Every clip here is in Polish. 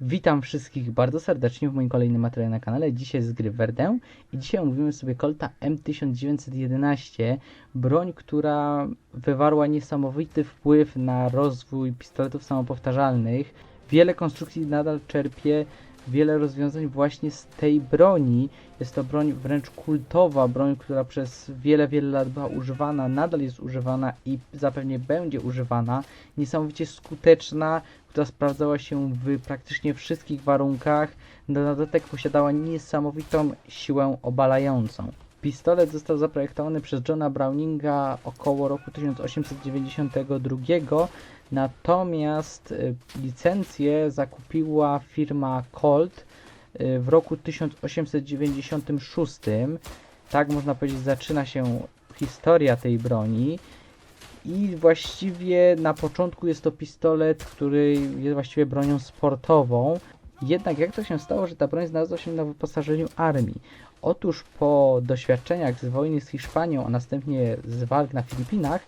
Witam wszystkich bardzo serdecznie w moim kolejnym materiale na kanale. Dzisiaj z gry Verdę i dzisiaj omówimy sobie Colta M1911, broń, która wywarła niesamowity wpływ na rozwój pistoletów samopowtarzalnych. Wiele konstrukcji nadal czerpie wiele rozwiązań właśnie z tej broni. Jest to broń wręcz kultowa, broń, która przez wiele, wiele lat była używana, nadal jest używana i zapewne będzie używana. Niesamowicie skuteczna, która sprawdzała się w praktycznie wszystkich warunkach. Na dodatek posiadała niesamowitą siłę obalającą. Pistolet został zaprojektowany przez Johna Browninga około roku 1892, natomiast y, licencję zakupiła firma Colt y, w roku 1896. Tak można powiedzieć, zaczyna się historia tej broni. I właściwie na początku jest to pistolet, który jest właściwie bronią sportową. Jednak jak to się stało, że ta broń znalazła się na wyposażeniu armii? Otóż po doświadczeniach z wojny z Hiszpanią, a następnie z walk na Filipinach,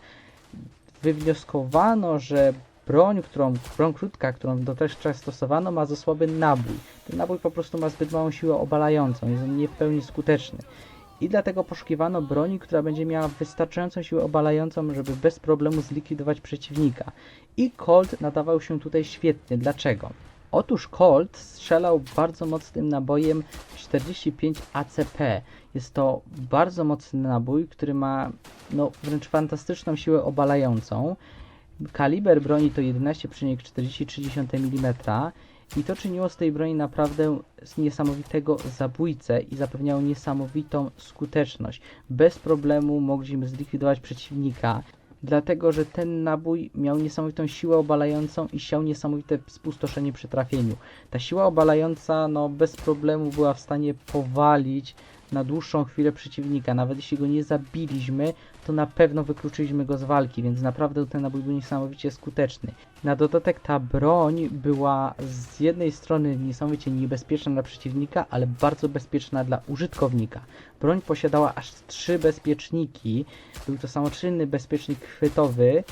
wywnioskowano, że broń, którą, broń krótka, którą dotychczas stosowano, ma za słaby nabój. Ten nabój po prostu ma zbyt małą siłę obalającą, jest on nie w pełni skuteczny. I dlatego poszukiwano broni, która będzie miała wystarczającą siłę obalającą, żeby bez problemu zlikwidować przeciwnika. I Colt nadawał się tutaj świetnie. Dlaczego? Otóż Colt strzelał bardzo mocnym nabojem 45 ACP. Jest to bardzo mocny nabój, który ma no, wręcz fantastyczną siłę obalającą. Kaliber broni to 11,43 mm i to czyniło z tej broni naprawdę niesamowitego zabójcę i zapewniało niesamowitą skuteczność. Bez problemu mogliśmy zlikwidować przeciwnika, dlatego że ten nabój miał niesamowitą siłę obalającą i siał niesamowite spustoszenie przy trafieniu. Ta siła obalająca no, bez problemu była w stanie powalić na dłuższą chwilę przeciwnika. Nawet jeśli go nie zabiliśmy, to na pewno wykluczyliśmy go z walki, więc naprawdę ten nabój był niesamowicie skuteczny. Na dodatek ta broń była z jednej strony niesamowicie niebezpieczna dla przeciwnika, ale bardzo bezpieczna dla użytkownika. Broń posiadała aż trzy bezpieczniki. Był to samoczynny bezpiecznik chwytowy,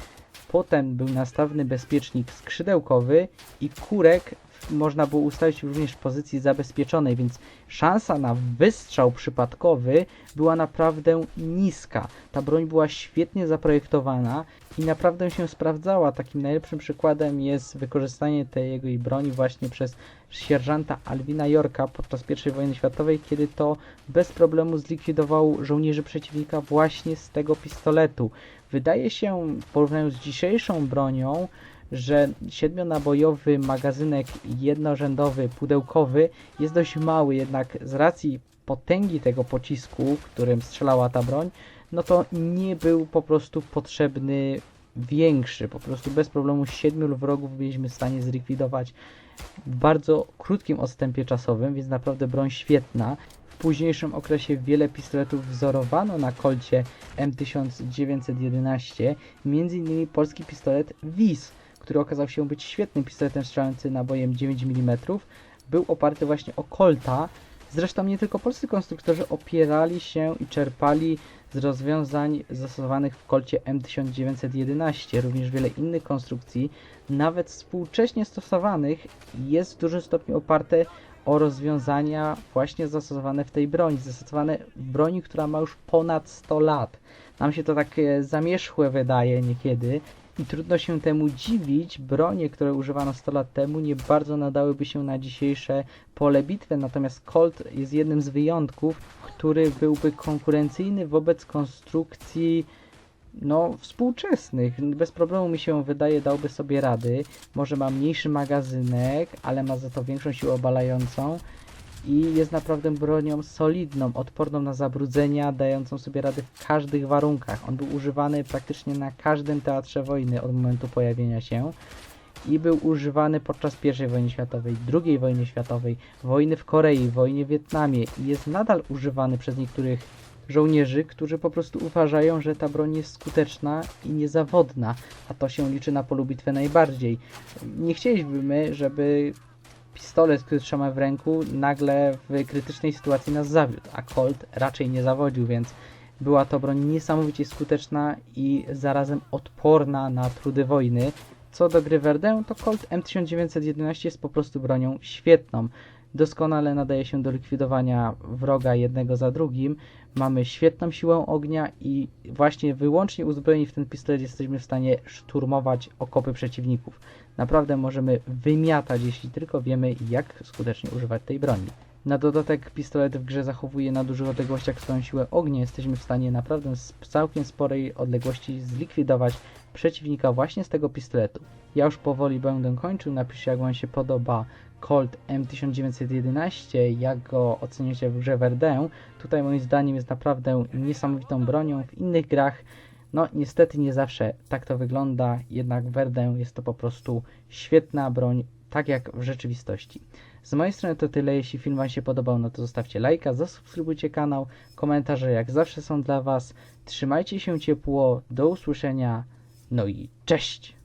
potem był nastawny bezpiecznik skrzydełkowy i kurek można było ustawić również w pozycji zabezpieczonej, więc szansa na wystrzał przypadkowy była naprawdę niska. Ta broń była świetnie zaprojektowana i naprawdę się sprawdzała. Takim najlepszym przykładem jest wykorzystanie tej jego broni właśnie przez sierżanta Alwina Yorka podczas I wojny światowej, kiedy to bez problemu zlikwidował żołnierzy przeciwnika właśnie z tego pistoletu. Wydaje się w porównaniu z dzisiejszą bronią, że siedmionabojowy magazynek jednorzędowy, pudełkowy jest dość mały, jednak z racji potęgi tego pocisku, którym strzelała ta broń, no to nie był po prostu potrzebny większy. Po prostu bez problemu siedmiu wrogów byliśmy w stanie zlikwidować w bardzo krótkim odstępie czasowym, więc naprawdę broń świetna. W późniejszym okresie wiele pistoletów wzorowano na kolcie M1911, m.in. polski pistolet WIS, który okazał się być świetnym pistoletem strzelającym nabojem 9 mm, był oparty właśnie o Colta. Zresztą nie tylko polscy konstruktorzy opierali się i czerpali z rozwiązań zastosowanych w kolcie M1911. Również wiele innych konstrukcji, nawet współcześnie stosowanych, jest w dużym stopniu oparte o rozwiązania właśnie zastosowane w tej broni, zastosowane w broni, która ma już ponad 100 lat. Nam się to takie zamierzchłe wydaje niekiedy, i trudno się temu dziwić, bronie, które używano 100 lat temu, nie bardzo nadałyby się na dzisiejsze pole bitwy, natomiast Colt jest jednym z wyjątków, który byłby konkurencyjny wobec konstrukcji no, współczesnych. Bez problemu mi się wydaje, dałby sobie rady. Może ma mniejszy magazynek, ale ma za to większą siłę obalającą i jest naprawdę bronią solidną, odporną na zabrudzenia, dającą sobie radę w każdych warunkach. On był używany praktycznie na każdym teatrze wojny od momentu pojawienia się i był używany podczas I wojny światowej, II wojny światowej, wojny w Korei, wojnie w Wietnamie i jest nadal używany przez niektórych żołnierzy, którzy po prostu uważają, że ta broń jest skuteczna i niezawodna, a to się liczy na polu bitwy najbardziej. Nie chcielibyśmy, żeby pistolet, który trzymamy w ręku, nagle w krytycznej sytuacji nas zawiódł, a Colt raczej nie zawodził, więc była to broń niesamowicie skuteczna i zarazem odporna na trudy wojny. Co do gry Verdun, to Colt M1911 jest po prostu bronią świetną. Doskonale nadaje się do likwidowania wroga jednego za drugim. Mamy świetną siłę ognia i właśnie wyłącznie uzbrojeni w ten pistolet jesteśmy w stanie szturmować okopy przeciwników. Naprawdę możemy wymiatać, jeśli tylko wiemy, jak skutecznie używać tej broni. Na dodatek pistolet w grze zachowuje na dużych odległościach swoją siłę ognia. Jesteśmy w stanie naprawdę z całkiem sporej odległości zlikwidować przeciwnika właśnie z tego pistoletu. Ja już powoli będę kończył. Napiszcie jak Wam się podoba Colt M1911, jak go oceniacie w grze Verdun. Tutaj moim zdaniem jest naprawdę niesamowitą bronią. W innych grach no niestety nie zawsze tak to wygląda, jednak Verdun jest to po prostu świetna broń, tak jak w rzeczywistości. Z mojej strony to tyle, jeśli film Wam się podobał, no to zostawcie lajka, zasubskrybujcie kanał, komentarze jak zawsze są dla Was. Trzymajcie się ciepło, do usłyszenia, no i cześć!